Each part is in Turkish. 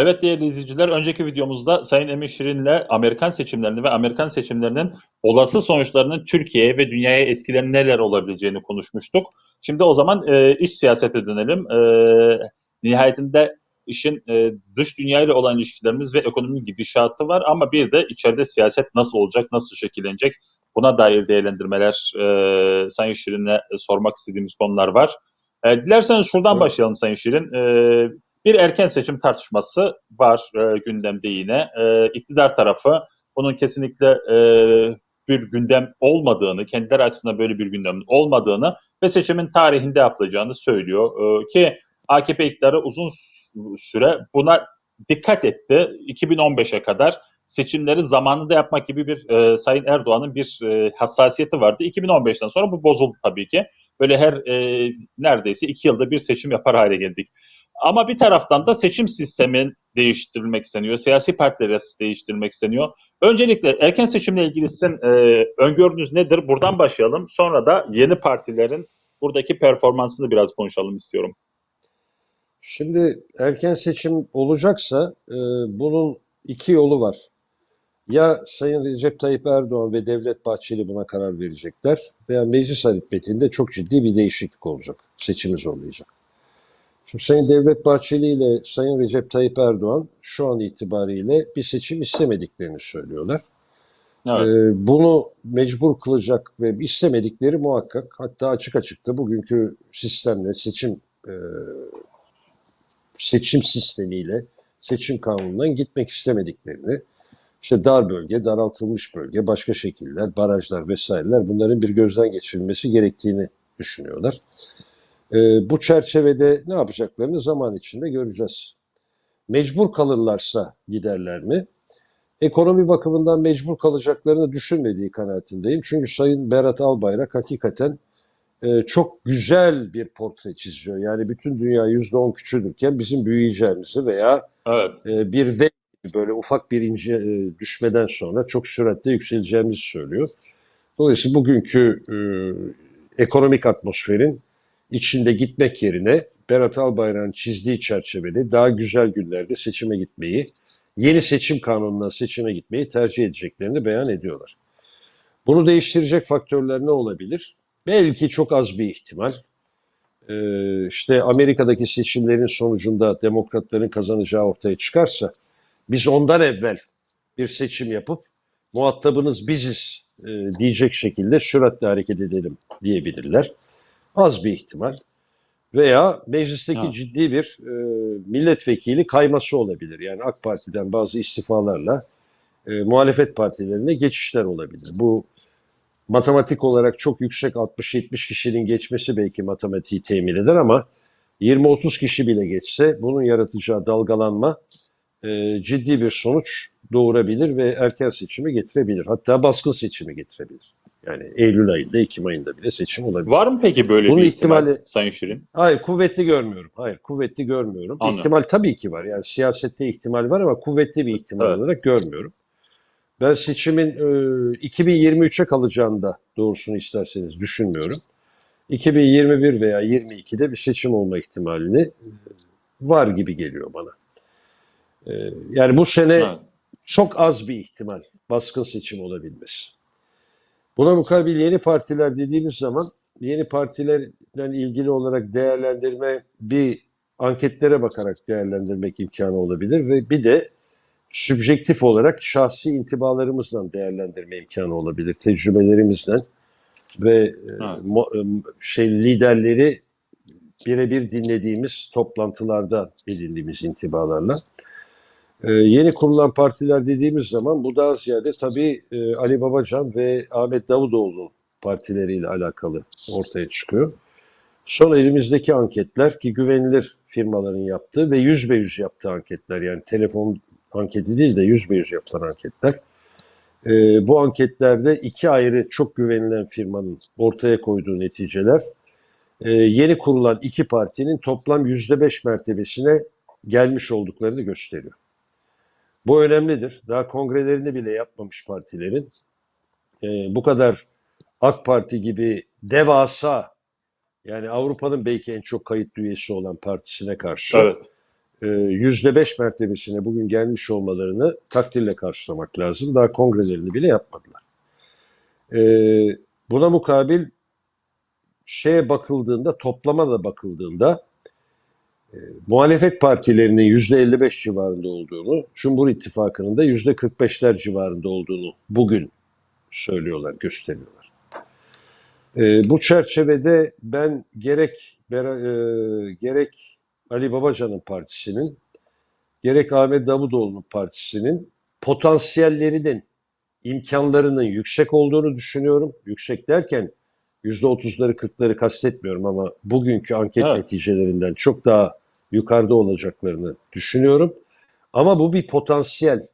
Evet değerli izleyiciler, önceki videomuzda Sayın Emin Şirin'le Amerikan seçimlerini ve Amerikan seçimlerinin olası sonuçlarının Türkiye'ye ve dünyaya etkileri neler olabileceğini konuşmuştuk. Şimdi o zaman e, iç siyasete dönelim. E, nihayetinde işin e, dış dünyayla olan ilişkilerimiz ve ekonominin gidişatı var ama bir de içeride siyaset nasıl olacak, nasıl şekillenecek buna dair değerlendirmeler e, Sayın Şirin'e sormak istediğimiz konular var. E, dilerseniz şuradan Evet. başlayalım Sayın Şirin. E, bir erken seçim tartışması var e, gündemde yine. E, iktidar tarafı bunun kesinlikle e, bir gündem olmadığını, kendileri açısından böyle bir gündemin olmadığını ve seçimin tarihinde yapılacağını söylüyor. E, ki AKP iktidarı uzun süre buna dikkat etti. 2015'e kadar seçimleri zamanında yapmak gibi bir e, Sayın Erdoğan'ın bir e, hassasiyeti vardı. 2015'ten sonra bu bozuldu tabii ki. Böyle her e, neredeyse iki yılda bir seçim yapar hale geldik. Ama bir taraftan da seçim sistemin değiştirilmek isteniyor. Siyasi partiler değiştirilmek isteniyor. Öncelikle erken seçimle ilgili sizin e, öngörünüz nedir? Buradan başlayalım. Sonra da yeni partilerin buradaki performansını biraz konuşalım istiyorum. Şimdi erken seçim olacaksa e, bunun iki yolu var. Ya Sayın Recep Tayyip Erdoğan ve Devlet Bahçeli buna karar verecekler veya meclis aritmetiğinde çok ciddi bir değişiklik olacak. Seçimi zorlayacak. Şimdi Sayın Devlet Bahçeli ile Sayın Recep Tayyip Erdoğan şu an itibariyle bir seçim istemediklerini söylüyorlar. Evet. Ee, bunu mecbur kılacak ve istemedikleri muhakkak. Hatta açık açık da bugünkü sistemle seçim e, seçim sistemiyle seçim kanunundan gitmek istemediklerini işte dar bölge, daraltılmış bölge, başka şekiller, barajlar vesaireler bunların bir gözden geçirilmesi gerektiğini düşünüyorlar. Ee, bu çerçevede ne yapacaklarını zaman içinde göreceğiz. Mecbur kalırlarsa giderler mi? Ekonomi bakımından mecbur kalacaklarını düşünmediği kanaatindeyim. Çünkü Sayın Berat Albayrak hakikaten e, çok güzel bir portre çiziyor. Yani bütün dünya %10 küçülürken bizim büyüyeceğimizi veya Evet. e, bir ve böyle ufak bir ince e, düşmeden sonra çok süratle yükseleceğimizi söylüyor. Dolayısıyla bugünkü e, ekonomik atmosferin içinde gitmek yerine Berat Albayrak'ın çizdiği çerçevede daha güzel günlerde seçime gitmeyi, yeni seçim kanununa seçime gitmeyi tercih edeceklerini beyan ediyorlar. Bunu değiştirecek faktörler ne olabilir? Belki çok az bir ihtimal. Ee, işte Amerika'daki seçimlerin sonucunda demokratların kazanacağı ortaya çıkarsa biz ondan evvel bir seçim yapıp muhatabınız biziz e, diyecek şekilde süratle hareket edelim diyebilirler. Az bir ihtimal. Veya meclisteki Ha. ciddi bir e, milletvekili kayması olabilir. Yani AK Parti'den bazı istifalarla e, muhalefet partilerine geçişler olabilir. Bu matematik olarak çok yüksek 60-70 kişinin geçmesi belki matematiği temin eder ama 20-30 kişi bile geçse bunun yaratacağı dalgalanma e, ciddi bir sonuç doğurabilir ve erken seçimi getirebilir. Hatta baskın seçimi getirebilir. Yani Eylül ayında, Ekim ayında bile seçim olabilir. Var mı peki böyle Bunun bir ihtimal ihtimali- Sayın Şirin? Hayır kuvvetli görmüyorum. Hayır kuvvetli görmüyorum. Anladım. İhtimal tabii ki var. Yani siyasette ihtimal var ama kuvvetli bir ihtimal Evet. olarak görmüyorum. Ben seçimin e, 2023'e kalacağını da doğrusunu isterseniz düşünmüyorum. 2021 veya 22'de bir seçim olma ihtimalini e, var gibi geliyor bana. E, yani bu sene Evet. çok az bir ihtimal baskın seçim olabilmesi. Buna mukabil yeni partiler dediğimiz zaman yeni partilerle ilgili olarak değerlendirme bir anketlere bakarak değerlendirmek imkanı olabilir ve bir de sübjektif olarak şahsi intibalarımızdan değerlendirme imkanı olabilir, tecrübelerimizden ve e, mo- e, şey liderleri birebir dinlediğimiz toplantılarda edindiğimiz intibalarla. Ee, yeni kurulan partiler dediğimiz zaman bu daha ziyade tabii e, Ali Babacan ve Ahmet Davutoğlu partileriyle alakalı ortaya çıkıyor. Son elimizdeki anketler ki güvenilir firmaların yaptığı ve yüz be yüz yaptığı anketler yani telefon anketi değil de yüz be yüz yapılan anketler. Ee, bu anketlerde iki ayrı çok güvenilen firmanın ortaya koyduğu neticeler e, yeni kurulan iki partinin toplam yüzde beş mertebesine gelmiş olduklarını gösteriyor. Bu önemlidir. Daha kongrelerini bile yapmamış partilerin e, bu kadar AK Parti gibi devasa yani Avrupa'nın belki en çok kayıtlı üyesi olan partisine karşı Evet. e, yüzde beş mertebesine bugün gelmiş olmalarını takdirle karşılamak lazım. Daha kongrelerini bile yapmadılar. E, buna mukabil şeye bakıldığında, toplama da bakıldığında muhalefet partilerinin yüzde 55 civarında olduğunu, Cumhur İttifakı'nın da yüzde 45'ler civarında olduğunu bugün söylüyorlar, gösteriyorlar. E, bu çerçevede ben gerek e, gerek Ali Babacan'ın partisinin gerek Ahmet Davutoğlu'nun partisinin potansiyellerinin imkanlarının yüksek olduğunu düşünüyorum. Yüksek derken %30'ları 40'ları kastetmiyorum ama bugünkü anket Evet. neticelerinden çok daha yukarıda olacaklarını düşünüyorum. Ama bu bir potansiyel.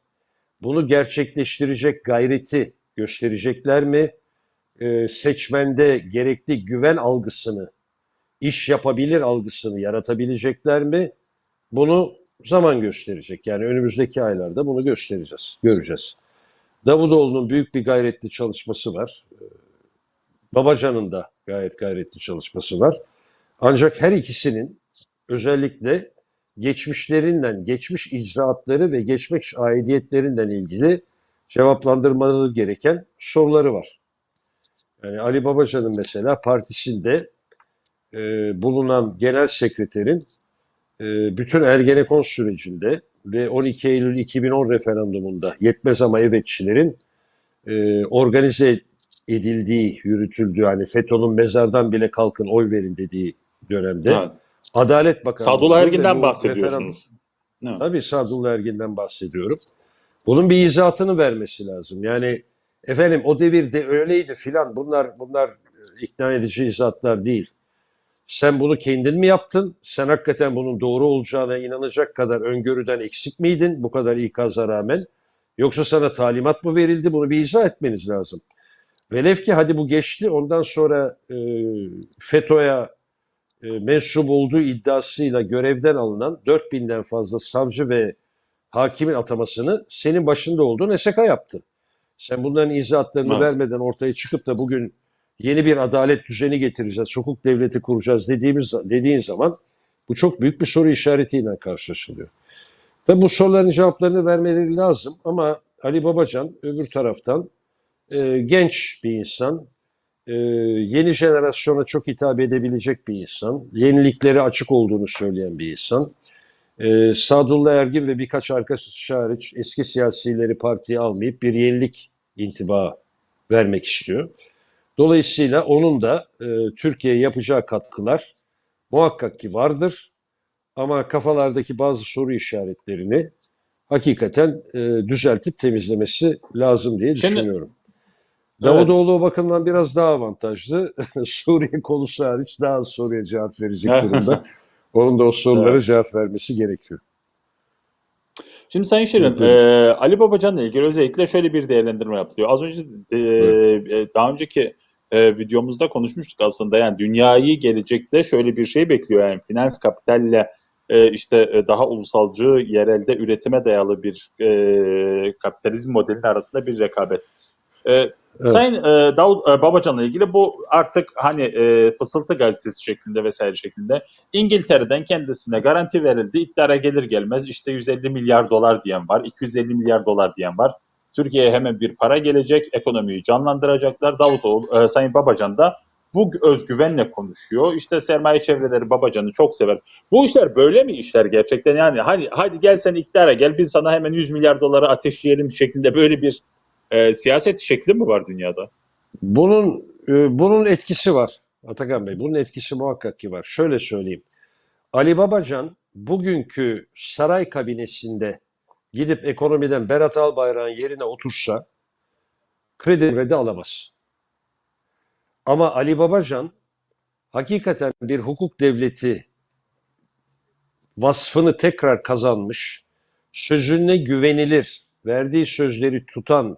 Bunu gerçekleştirecek gayreti gösterecekler mi? Ee, seçmende gerekli güven algısını, iş yapabilir algısını yaratabilecekler mi? Bunu zaman gösterecek. Yani önümüzdeki aylarda bunu göstereceğiz, göreceğiz. Davutoğlu'nun büyük bir gayretli çalışması var. Babacan'ın da gayet gayretli çalışması var. Ancak her ikisinin özellikle geçmişlerinden, geçmiş icraatları ve geçmiş aidiyetlerinden ilgili cevaplandırmaları gereken soruları var. Yani Ali Babacan'ın mesela partisinde e, bulunan genel sekreterin e, bütün Ergenekon sürecinde ve 12 Eylül 2010 referandumunda yetmez ama evetçilerin e, organize edildiği, yürütüldüğü hani FETÖ'nün mezardan bile kalkın oy verin dediği dönemde Evet. Adalet Bakanlığı Sadullah Ergin'den bahsediyorsunuz. Evet. Tabii Sadullah Ergin'den bahsediyorum. Bunun bir izahatını vermesi lazım. Yani efendim o devirde öyleydi filan bunlar bunlar e, ikna edici izahatlar değil. Sen bunu kendin mi yaptın? Sen hakikaten bunun doğru olacağına inanacak kadar öngörüden eksik miydin bu kadar ikaza rağmen? Yoksa sana talimat mı verildi? Bunu bir izah etmeniz lazım. Velev ki hadi bu geçti ondan sonra e, FETÖ'ye e, mensup olduğu iddiasıyla görevden alınan 4000'den fazla savcı ve hakimin atamasını senin başında olduğun SK yaptı. Sen bunların izahatlarını Evet. vermeden ortaya çıkıp da bugün yeni bir adalet düzeni getireceğiz, hukuk devleti kuracağız dediğimiz dediğin zaman bu çok büyük bir soru işaretiyle karşılaşılıyor. Ve bu soruların cevaplarını vermeleri lazım ama Ali Babacan öbür taraftan e, genç bir insan, e, yeni jenerasyona çok hitap edebilecek bir insan, yeniliklere açık olduğunu söyleyen bir insan. E, Sadullah Ergin ve birkaç arkadaşı hariç eski siyasileri partiye almayıp bir yenilik intiba vermek istiyor. Dolayısıyla onun da e, Türkiye'ye yapacağı katkılar muhakkak ki vardır. Ama kafalardaki bazı soru işaretlerini hakikaten e, düzeltip temizlemesi lazım diye Şimdi- düşünüyorum. Davutoğlu o bakımdan biraz daha avantajlı. Suriye konusu hariç daha soruya cevap verecek durumda. Onun da o sorulara Evet. cevap vermesi gerekiyor. Şimdi Sayın Şirin, Evet, e, Ali Babacan'la ilgili özellikle şöyle bir değerlendirme yapılıyor. Az önce e, e, daha önceki e, videomuzda konuşmuştuk aslında. Yani dünyayı gelecekte şöyle bir şey bekliyor. Yani finans kapitalle e, işte e, daha ulusalcı yerelde üretime dayalı bir e, kapitalizm modelinin arasında bir rekabet. E, Sayın e, Davut e, Babacan'la ilgili bu artık hani e, fısıltı gazetesi şeklinde vesaire şeklinde İngiltere'den kendisine garanti verildi. İktidara gelir gelmez işte 150 milyar dolar diyen var, 250 milyar dolar diyen var. Türkiye'ye hemen bir para gelecek, ekonomiyi canlandıracaklar. Davutoğlu, e, Sayın Babacan da bu özgüvenle konuşuyor. İşte sermaye çevreleri Babacan'ı çok sever. Bu işler böyle mi işler gerçekten? Yani hani hadi gel sen iktidara gel biz sana hemen 100 milyar doları ateşleyelim şeklinde böyle bir e, siyaset şekli mi var dünyada? Bunun e, bunun etkisi var Atakan Bey. Bunun etkisi muhakkak ki var. Şöyle söyleyeyim. Ali Babacan bugünkü saray kabinesinde gidip ekonomiden Berat Albayrak'ın yerine otursa kredi de alamaz. Ama Ali Babacan hakikaten bir hukuk devleti vasfını tekrar kazanmış, sözüne güvenilir, verdiği sözleri tutan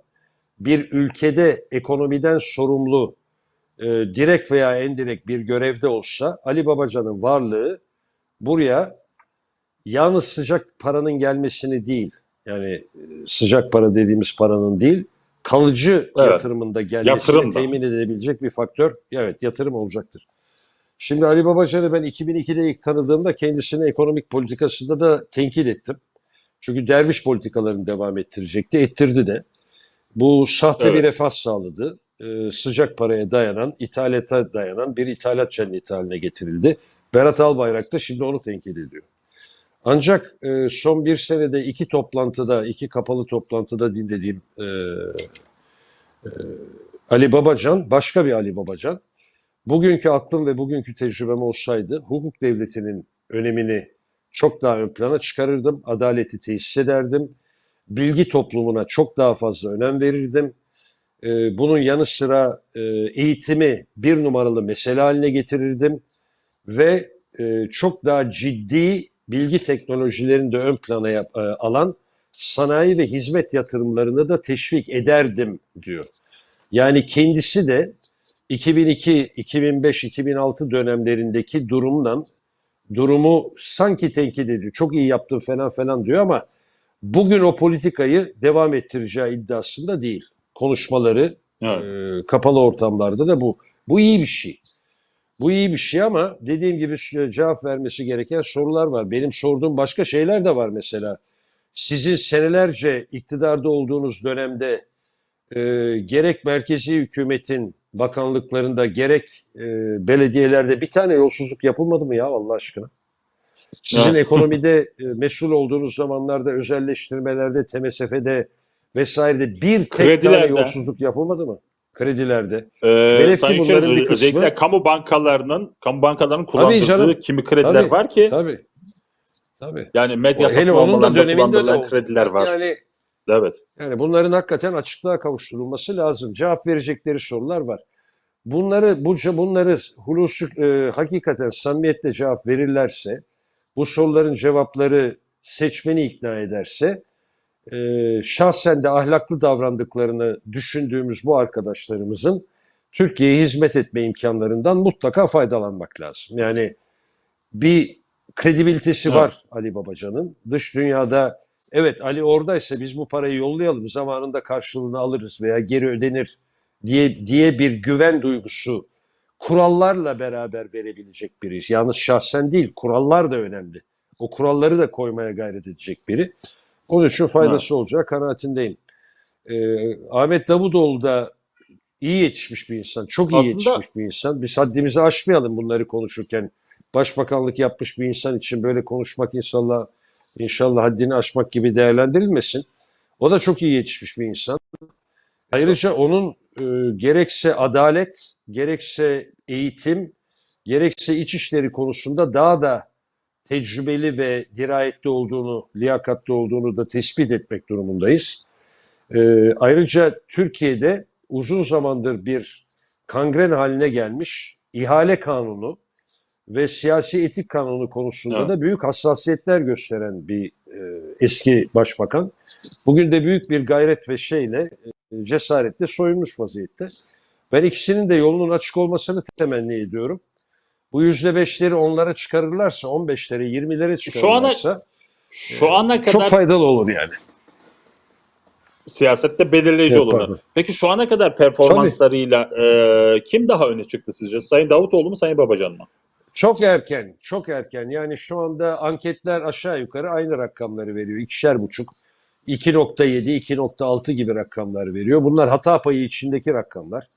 bir ülkede ekonomiden sorumlu e, direkt veya endirekt bir görevde olsa Ali Babacan'ın varlığı buraya yalnız sıcak paranın gelmesini değil yani e, sıcak para dediğimiz paranın değil kalıcı Evet. yatırımında gelmesini Yatırım temin edebilecek bir faktör. Evet yatırım olacaktır. Şimdi Ali Babacan'ı ben 2002'de ilk tanıdığımda kendisini ekonomik politikasında da tenkit ettim. Çünkü derviş politikalarını devam ettirecekti. Ettirdi de. Bu sahte bir Evet. refah sağladı. Ee, sıcak paraya dayanan, ithalata dayanan bir ithalat cenneti haline getirildi. Berat Albayrak da şimdi onu tenkit ediyor. Ancak e, son bir senede iki toplantıda, iki kapalı toplantıda dinlediğim e, e, Ali Babacan, başka bir Ali Babacan, bugünkü aklım ve bugünkü tecrübem olsaydı hukuk devletinin önemini çok daha ön plana çıkarırdım, adaleti tesis ederdim, bilgi toplumuna çok daha fazla önem verirdim. E, bunun yanı sıra e, eğitimi bir numaralı mesele haline getirirdim ve e, çok daha ciddi bilgi teknolojilerini de ön plana yap- e, alan sanayi ve hizmet yatırımlarını da teşvik ederdim diyor. Yani kendisi de 2002, 2005, 2006 dönemlerindeki durumdan durumu sanki tenkit ediyor. Çok iyi yaptın falan falan diyor ama bugün o politikayı devam ettireceği iddiasında değil. Konuşmaları Evet. e, kapalı ortamlarda da bu. Bu iyi bir şey. Bu iyi bir şey ama dediğim gibi cevap vermesi gereken sorular var. Benim sorduğum başka şeyler de var mesela. Sizin senelerce iktidarda olduğunuz dönemde e, gerek merkezi hükümetin bakanlıklarında gerek e, belediyelerde bir tane yolsuzluk yapılmadı mı ya Allah aşkına? Sizin ekonomide e, mesul olduğunuz zamanlarda özelleştirmelerde, TMSF'de vesairede bir tek tane yolsuzluk yapılmadı mı? Kredilerde. Ee, Velev ki bunların bir kısmı- özellikle kamu bankalarının kamu bankalarının kullandırdığı canım. kimi krediler Tabii. var ki Tabii. Tabii. yani medya satın almalarında döneminde de krediler var. Yani Evet. Yani bunların hakikaten açıklığa kavuşturulması lazım. Cevap verecekleri sorular var. Bunları bu bunları hulusu e, hakikaten samimiyetle cevap verirlerse, bu soruların cevapları seçmeni ikna ederse, e, şahsen de ahlaklı davrandıklarını düşündüğümüz bu arkadaşlarımızın Türkiye'ye hizmet etme imkanlarından mutlaka faydalanmak lazım. Yani bir kredibilitesi Evet. var Ali Babacan'ın. Dış dünyada evet Ali oradaysa biz bu parayı yollayalım zamanında karşılığını alırız veya geri ödenir diye diye bir güven duygusu kurallarla beraber verebilecek biri. Yalnız şahsen değil kurallar da önemli. O kuralları da koymaya gayret edecek biri. Onun için faydası olacağı kanaatindeyim. Ee, Ahmet Davutoğlu da iyi yetişmiş bir insan. Çok iyi Aslında- yetişmiş bir insan. Biz haddimizi aşmayalım bunları konuşurken. Başbakanlık yapmış bir insan için böyle konuşmak inşallah inşallah haddini aşmak gibi değerlendirilmesin. O da çok iyi yetişmiş bir insan. Ayrıca onun e, gerekse adalet, gerekse eğitim, gerekse iç işleri konusunda daha da tecrübeli ve dirayetli olduğunu, liyakatli olduğunu da tespit etmek durumundayız. E, ayrıca Türkiye'de uzun zamandır bir kangren haline gelmiş ihale kanunu ve siyasi etik kanunu konusunda Evet. da büyük hassasiyetler gösteren bir e, eski başbakan. Bugün de büyük bir gayret ve şeyle cesaretle soyunmuş vaziyette. Ben ikisinin de yolunun açık olmasını temenni ediyorum. Bu yüzde beşleri onlara çıkarırlarsa, 15'lere, 20'lere çıkarırlarsa Şu ana kadar çok faydalı olur yani. siyasette belirleyici Evet, olur. pardon. Peki şu ana kadar performanslarıyla e, kim daha öne çıktı sizce? Sayın Davutoğlu mu Sayın Babacan mı? Çok erken, çok erken. Yani şu anda anketler aşağı yukarı aynı rakamları veriyor. İkişer buçuk, 2.7, 2.6 gibi rakamlar veriyor. Bunlar hata payı içindeki rakamlar.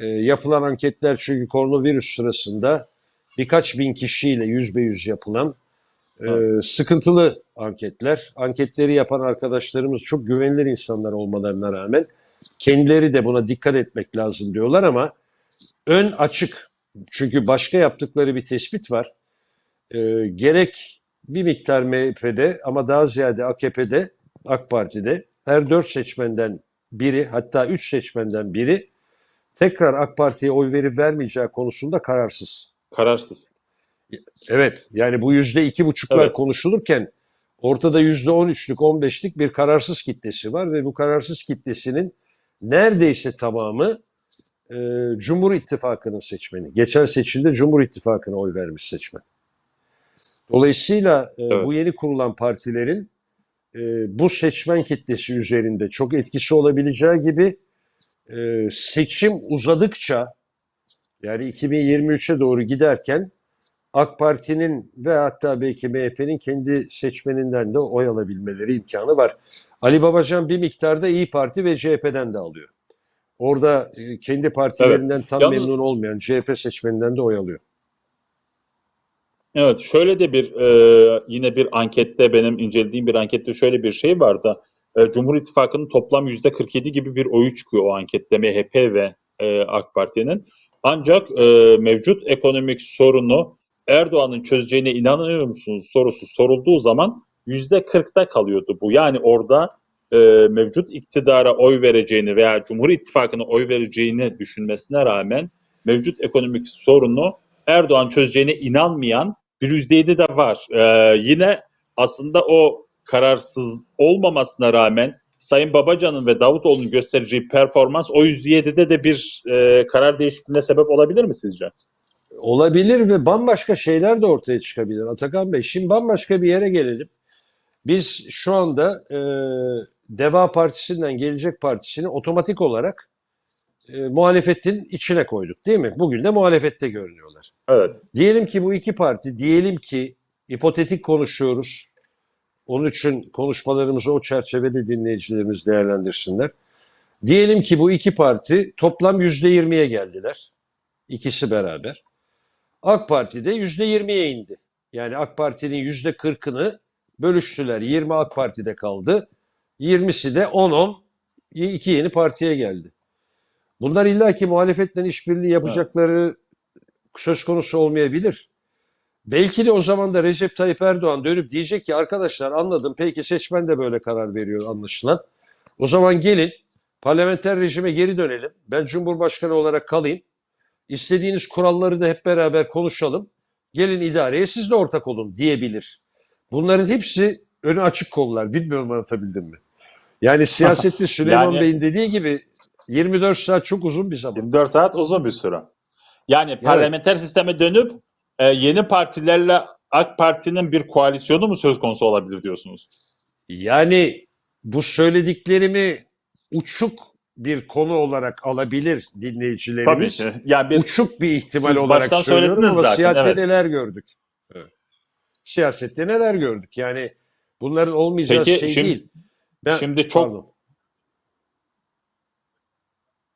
Ee, yapılan anketler çünkü koronavirüs sırasında birkaç bin kişiyle yüzde yüz yapılan e, sıkıntılı anketler. Anketleri yapan arkadaşlarımız çok güvenilir insanlar olmalarına rağmen kendileri de buna dikkat etmek lazım diyorlar ama ön açık. Çünkü başka yaptıkları bir tespit var. Ee, gerek bir miktar MHP'de ama daha ziyade AKP'de, AK Parti'de her dört seçmenden biri hatta üç seçmenden biri tekrar AK Parti'ye oy verip vermeyeceği konusunda kararsız. Kararsız. Evet yani bu yüzde iki buçuklar Evet. konuşulurken ortada yüzde on üçlük on beşlik bir kararsız kitlesi var ve bu kararsız kitlesinin neredeyse tamamı e, Cumhur İttifakı'nın seçmeni. Geçen seçimde Cumhur İttifakı'na oy vermiş seçmen. Dolayısıyla e, Evet. bu yeni kurulan partilerin e, bu seçmen kitlesi üzerinde çok etkisi olabileceği gibi e, seçim uzadıkça Yani 2023'e doğru giderken AK Parti'nin ve hatta belki MHP'nin kendi seçmeninden de oy alabilmeleri imkanı var. Ali Babacan bir miktarda İyi Parti ve CHP'den de alıyor. Orada e, kendi partilerinden tam Yalnız- memnun olmayan CHP seçmeninden de oy alıyor. Evet, şöyle de bir e, yine bir ankette benim incelediğim bir ankette şöyle bir şey vardı. E, Cumhur İttifakı'nın toplam %47 gibi bir oyu çıkıyor o ankette MHP ve e, AK Parti'nin. Ancak e, mevcut ekonomik sorunu Erdoğan'ın çözeceğine inanıyor musunuz sorusu sorulduğu zaman %40'da kalıyordu bu. Yani orada e, mevcut iktidara oy vereceğini veya Cumhur İttifakı'na oy vereceğini düşünmesine rağmen mevcut ekonomik sorunu Erdoğan çözeceğine inanmayan bir %7 de var. Ee, yine aslında o kararsız olmamasına rağmen Sayın Babacan'ın ve Davutoğlu'nun göstereceği performans o %7'de de bir e, karar değişikliğine sebep olabilir mi sizce? Olabilir ve bambaşka şeyler de ortaya çıkabilir Atakan Bey. Şimdi bambaşka bir yere gelelim. Biz şu anda e, Deva Partisi'nden Gelecek Partisi'ni otomatik olarak e, muhalefetin içine koyduk değil mi? Bugün de muhalefette görünüyorlar. Evet. Diyelim ki bu iki parti, diyelim ki hipotetik konuşuyoruz. Onun için konuşmalarımızı o çerçevede dinleyicilerimiz değerlendirsinler. Diyelim ki bu iki parti toplam %20'ye geldiler. İkisi beraber. AK Parti de %20'ye indi. Yani AK Parti'nin %40'ını bölüştüler. 20 AK Parti'de kaldı. 20'si de 10-10 iki yeni partiye geldi. Bunlar illaki muhalefetle işbirliği yapacakları söz konusu olmayabilir. Belki de o zaman da Recep Tayyip Erdoğan dönüp diyecek ki arkadaşlar anladım peki seçmen de böyle karar veriyor anlaşılan. O zaman gelin parlamenter rejime geri dönelim. Ben Cumhurbaşkanı olarak kalayım. İstediğiniz kuralları da hep beraber konuşalım. Gelin idareye siz de ortak olun diyebilir. Bunların hepsi önü açık kollar. Bilmiyorum anlatabildim mi? Yani siyasette Süleyman Yani- Bey'in dediği gibi 24 saat çok uzun bir zaman. 24 saat uzun bir süre. Yani parlamenter sisteme dönüp e, yeni partilerle AK Parti'nin bir koalisyonu mu söz konusu olabilir diyorsunuz? Yani bu söylediklerimi uçuk bir konu olarak alabilir Tabii dinleyicilerimiz. ki. Yani bir Uçuk bir ihtimal olarak söylüyorum ama zaten, siyasette evet. neler gördük? Siyasette neler gördük? Yani bunların olmayacağı Peki, şey şimdi- değil. Ben- şimdi çok Pardon.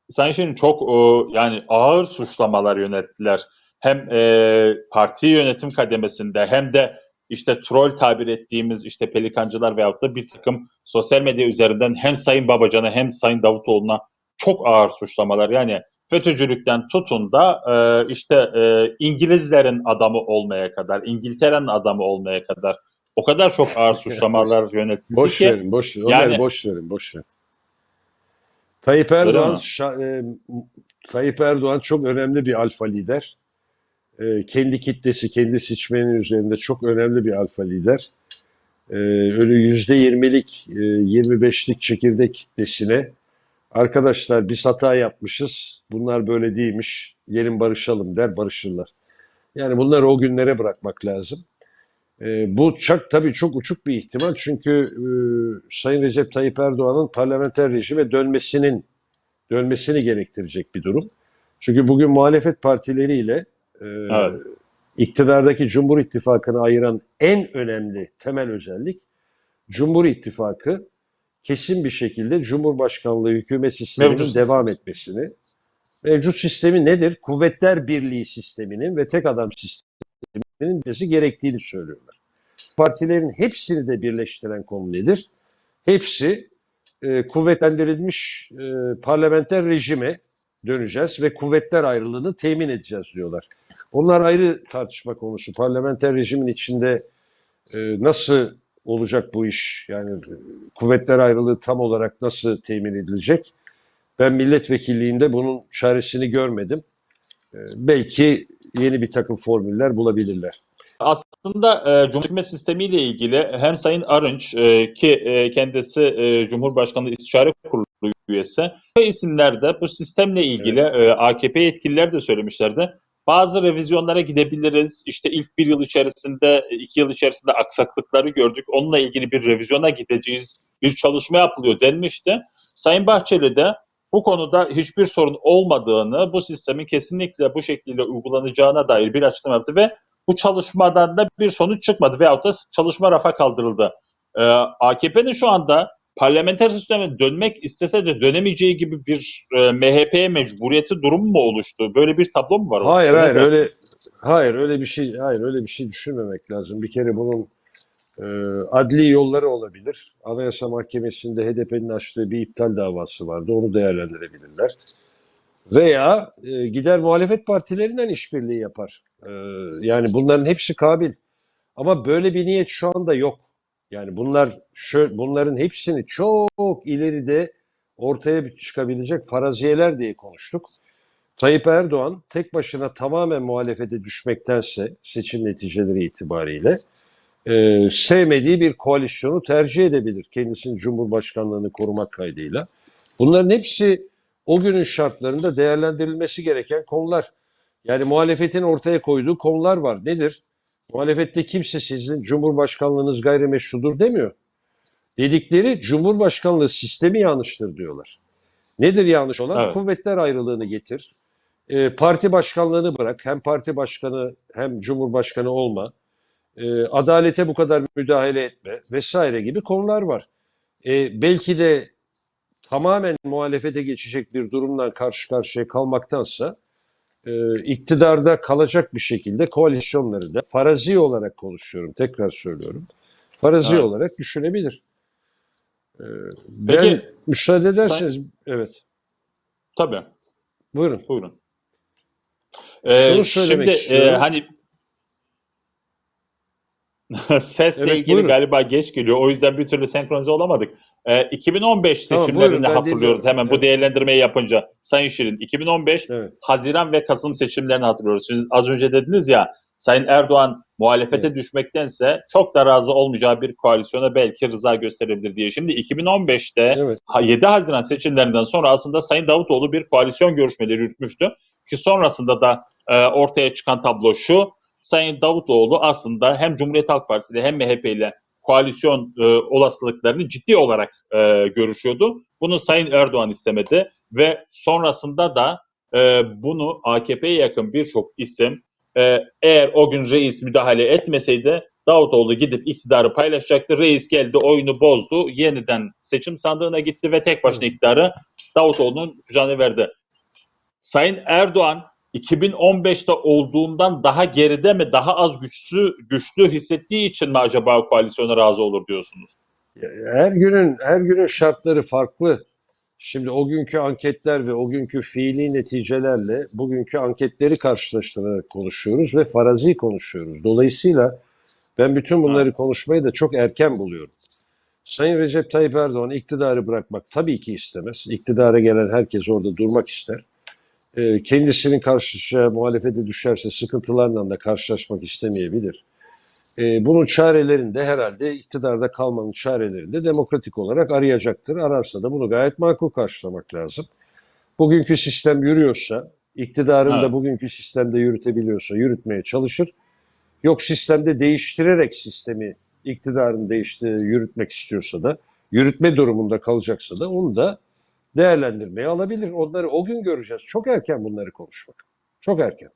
Sayın Şirin çok e, yani ağır suçlamalar yönettiler. Hem e, parti yönetim kademesinde hem de işte troll tabir ettiğimiz işte pelikancılar veyahut da bir takım sosyal medya üzerinden hem Sayın Babacan'a hem Sayın Davutoğlu'na çok ağır suçlamalar. Yani FETÖ'cülükten tutun da e, işte e, İngilizlerin adamı olmaya kadar, İngiltere'nin adamı olmaya kadar o kadar çok ağır suçlamalar yönetildi Boş ki verin, boş verin. Yani- boş verin, boş verin. Tayyip Erdoğan, şa- e, Tayyip Erdoğan çok önemli bir alfa lider. E, kendi kitlesi, kendi seçmenin üzerinde çok önemli bir alfa lider. E, öyle yüzde yirmilik, e, 25'lik çekirdek kitlesine arkadaşlar biz hata yapmışız, bunlar böyle değilmiş, gelin barışalım der, barışırlar. Yani bunları o günlere bırakmak lazım. E, bu çok tabii çok uçuk bir ihtimal çünkü e, Sayın Recep Tayyip Erdoğan'ın parlamenter rejime dönmesinin dönmesini gerektirecek bir durum. Çünkü bugün muhalefet partileriyle e, Evet. iktidardaki Cumhur İttifakı'nı ayıran en önemli temel özellik Cumhur İttifakı kesin bir şekilde Cumhurbaşkanlığı hükümet sisteminin Mevcut. devam etmesini. Mevcut sistemi nedir? Kuvvetler Birliği sisteminin ve tek adam sisteminin desi gerektiğini söylüyorlar. Partilerin hepsini de birleştiren konu nedir? Hepsi e, kuvvetlendirilmiş e, parlamenter rejime döneceğiz ve kuvvetler ayrılığını temin edeceğiz diyorlar. Onlar ayrı tartışma konusu. Parlamenter rejimin içinde e, nasıl olacak bu iş? Yani e, kuvvetler ayrılığı tam olarak nasıl temin edilecek? Ben milletvekilliğinde bunun çaresini görmedim. E, belki yeni bir takım formüller bulabilirler. Aslında e, Cumhuriyet Hükümet Sistemi ile ilgili hem Sayın Arınç e, ki e, kendisi e, Cumhurbaşkanlığı İstişare Kurulu üyesi ve isimler de bu sistemle ilgili e, AKP yetkililer de söylemişlerdi. Bazı revizyonlara gidebiliriz. İşte ilk bir yıl içerisinde, iki yıl içerisinde aksaklıkları gördük. Onunla ilgili bir revizyona gideceğiz. Bir çalışma yapılıyor denmişti. Sayın Bahçeli de bu konuda hiçbir sorun olmadığını, bu sistemin kesinlikle bu şekilde uygulanacağına dair bir açıklama yaptı ve bu çalışmadan da bir sonuç çıkmadı veyahut da çalışma rafa kaldırıldı. Ee, AKP'nin şu anda parlamenter sisteme dönmek istese de dönemeyeceği gibi bir e, MHP'ye mecburiyeti durum mu oluştu? Böyle bir tablo mu var? Hayır, hayır, öyle-? Hayır öyle bir şey hayır öyle bir şey düşünmemek lazım. Bir kere bunun adli yolları olabilir. Anayasa Mahkemesi'nde HDP'nin açtığı bir iptal davası vardı. Onu değerlendirebilirler. Veya e, gider muhalefet partilerinden işbirliği yapar. E, yani bunların hepsi kabil. Ama böyle bir niyet şu anda yok. Yani bunlar şö- bunların hepsini çok ileride ortaya çıkabilecek faraziyeler diye konuştuk. Tayyip Erdoğan tek başına tamamen muhalefete düşmektense seçim neticeleri itibariyle e, sevmediği bir koalisyonu tercih edebilir. Kendisinin Cumhurbaşkanlığını korumak kaydıyla. Bunların hepsi o günün şartlarında değerlendirilmesi gereken konular. Yani muhalefetin ortaya koyduğu konular var. Nedir? Muhalefette kimse sizin Cumhurbaşkanlığınız gayrimeşrudur demiyor. Dedikleri Cumhurbaşkanlığı sistemi yanlıştır diyorlar. Nedir yanlış olan? Evet. Kuvvetler ayrılığını getir. E, parti başkanlığını bırak. Hem parti başkanı hem cumhurbaşkanı olma. E, adalete bu kadar müdahale etme vesaire gibi konular var. E, belki de tamamen muhalefete geçecek bir durumdan karşı karşıya kalmaktansa e, iktidarda kalacak bir şekilde koalisyonları da farazi olarak konuşuyorum. Tekrar söylüyorum. Farazi Evet. olarak düşünebilir. E, Peki, ben müsaade ederseniz evet. Tabii. Buyurun. Buyurun. Ee, Şunu söylemek şimdi istiyorum. e, hani sesle Evet, ilgili buyurun. galiba geç geliyor. O yüzden bir türlü senkronize olamadık. Ee, 2015 Tamam, seçimlerini buyurun, hatırlıyoruz hemen bu Evet. değerlendirmeyi yapınca. Sayın Şirin 2015 Evet. Haziran ve Kasım seçimlerini hatırlıyoruz. Siz az önce dediniz ya Sayın Erdoğan muhalefete düşmektense çok da razı olmayacağı bir koalisyona belki rıza gösterebilir diye. Şimdi 2015'te Evet. Ha- 7 Haziran seçimlerinden sonra aslında Sayın Davutoğlu bir koalisyon görüşmeleri yürütmüştü. Ki sonrasında da e, ortaya çıkan tablo şu. Sayın Davutoğlu aslında hem Cumhuriyet Halk Partisi ile hem MHP ile koalisyon e, olasılıklarını ciddi olarak e, görüşüyordu. Bunu Sayın Erdoğan istemedi ve sonrasında da e, bunu AKP'ye yakın birçok isim e, eğer o gün reis müdahale etmeseydi Davutoğlu gidip iktidarı paylaşacaktı. Reis geldi oyunu bozdu. Yeniden seçim sandığına gitti ve tek başına iktidarı Davutoğlu'nun kucağına verdi. Sayın Erdoğan 2015'te olduğundan daha geride mi daha az güçlü güçlü hissettiği için mi acaba koalisyona razı olur diyorsunuz? Her günün her günün şartları farklı. Şimdi o günkü anketler ve o günkü fiili neticelerle bugünkü anketleri karşılaştırarak konuşuyoruz ve farazi konuşuyoruz. Dolayısıyla ben bütün bunları konuşmayı da çok erken buluyorum. Sayın Recep Tayyip Erdoğan iktidarı bırakmak tabii ki istemez. İktidara gelen herkes orada durmak ister. Ee, Kendisinin karşıya muhalefete düşerse sıkıntılarla da karşılaşmak istemeyebilir. Ee, Bunun çarelerini de herhalde iktidarda kalmanın çarelerini de demokratik olarak arayacaktır. Ararsa da bunu gayet makul karşılamak lazım. Bugünkü sistem yürüyorsa, iktidarın da Evet. bugünkü sistemde yürütebiliyorsa yürütmeye çalışır. Yok sistemde değiştirerek sistemi iktidarın değişti, yürütmek istiyorsa da, yürütme durumunda kalacaksa da onu da değerlendirmeye alabilir. Onları o gün göreceğiz. Çok erken bunları konuşmak. Çok erken.